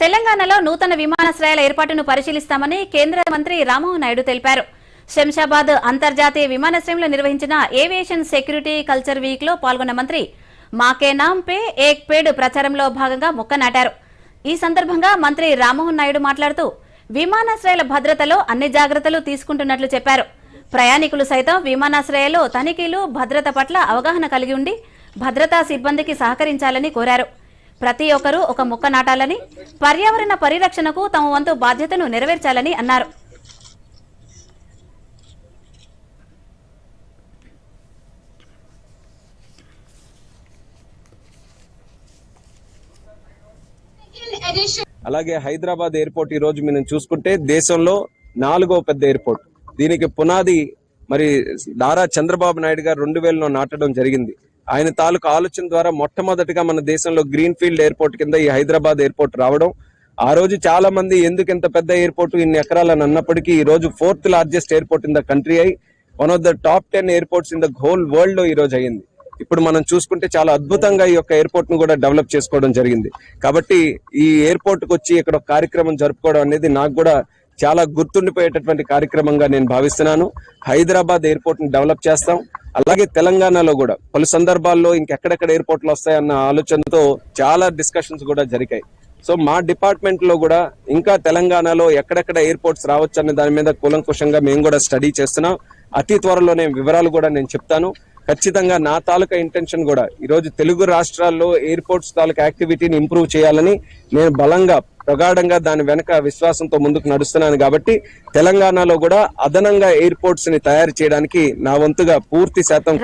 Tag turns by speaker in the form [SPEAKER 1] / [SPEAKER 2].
[SPEAKER 1] తెలంగాణలో నూతన విమానాశ్రయాల ఏర్పాటును పరిశీలిస్తామని కేంద్ర మంత్రి రామ్మోహన్ నాయుడు తెలిపారు. శంషాబాద్ అంతర్జాతీయ విమానాశ్రయంలో నిర్వహించిన ఏవియేషన్ సెక్యూరిటీ కల్చర్ వీక్లో పాల్గొన్న మంత్రి మాకే నామ్ పే ఏక్ పేడ్ ప్రచారంలో భాగంగా మొక్క నాటారు. ఈ సందర్భంగా మంత్రి రామ్మోహన్ నాయుడు మాట్లాడుతూ విమానాశ్రయాల భద్రతలో అన్ని జాగ్రత్తలు తీసుకుంటున్నట్లు చెప్పారు. ప్రయాణికులు సైతం విమానాశ్రయాల్లో తనిఖీలు భద్రత పట్ల అవగాహన కలిగి ఉండి భద్రతా సిబ్బందికి సహకరించాలని కోరారు. ప్రతి ఒక్కరూ ఒక మొక్క నాటాలని పర్యావరణ పరిరక్షణకు తమ వంతు బాధ్యతను నెరవేర్చాలని అన్నారు.
[SPEAKER 2] అలాగే హైదరాబాద్ ఎయిర్పోర్ట్ ఈ రోజు మనం చూసుకుంటే దేశంలో నాలుగో పెద్ద ఎయిర్పోర్ట్. దీనికి పునాది మరి దారా చంద్రబాబు నాయుడు గారు రెండు వేలలో నాటడం జరిగింది. ఆయన తాలూకు ఆలోచన ద్వారా మొట్టమొదటిగా మన దేశంలో గ్రీన్ ఫీల్డ్ ఎయిర్పోర్ట్ కింద ఈ హైదరాబాద్ ఎయిర్పోర్ట్ రావడం. ఆ రోజు చాలా మంది ఎందుకు ఇంత పెద్ద ఎయిర్పోర్ట్ ఇన్ని ఎకరాలని అన్నప్పటికీ ఈ రోజు fourth largest airport in the country అయి one of the top ten airports in the whole వరల్డ్లో ఈ రోజు అయ్యింది ఇప్పుడు మనం చూసుకుంటే చాలా అద్భుతంగా ఈ యొక్క ఎయిర్పోర్ట్ను కూడా డెవలప్ చేసుకోవడం జరిగింది. కాబట్టి ఈ ఎయిర్పోర్ట్కు వచ్చి ఇక్కడ ఒక కార్యక్రమం జరుపుకోవడం అనేది నాకు కూడా చాలా గుర్తుండిపోయేటటువంటి కార్యక్రమంగా నేను భావిస్తున్నాను. హైదరాబాద్ ఎయిర్పోర్ట్ని డెవలప్ చేస్తాం. అలాగే తెలంగాణలో కూడా పలు సందర్భాల్లో ఇంకెక్కడెక్కడ ఎయిర్పోర్ట్లు వస్తాయన్న ఆలోచనతో చాలా డిస్కషన్స్ కూడా జరిగాయి. సో మా డిపార్ట్మెంట్లో కూడా ఇంకా తెలంగాణలో ఎక్కడెక్కడ ఎయిర్పోర్ట్స్ రావచ్చు అనే దాని మీద కూలంకుషంగా మేము కూడా స్టడీ చేస్తున్నాం. అతి త్వరలోనే వివరాలు కూడా నేను చెప్తాను. ఖచ్చితంగా నా తాలూకా ఇంటెన్షన్ కూడా ఈ రోజు తెలుగు రాష్ట్రాల్లో ఎయిర్పోర్ట్స్ తాలూకా యాక్టివిటీని ఇంప్రూవ్ చేయాలని నేను బలంగా ప్రగాఢంగా దాని వెనక విశ్వాసంతో ముందుకు నడుస్తున్నాను కాబట్టి తెలంగాణలో కూడా అదనంగా ఎయిర్పోర్ట్స్ని తయారు చేయడానికి నా వంతుగా పూర్తి శాతం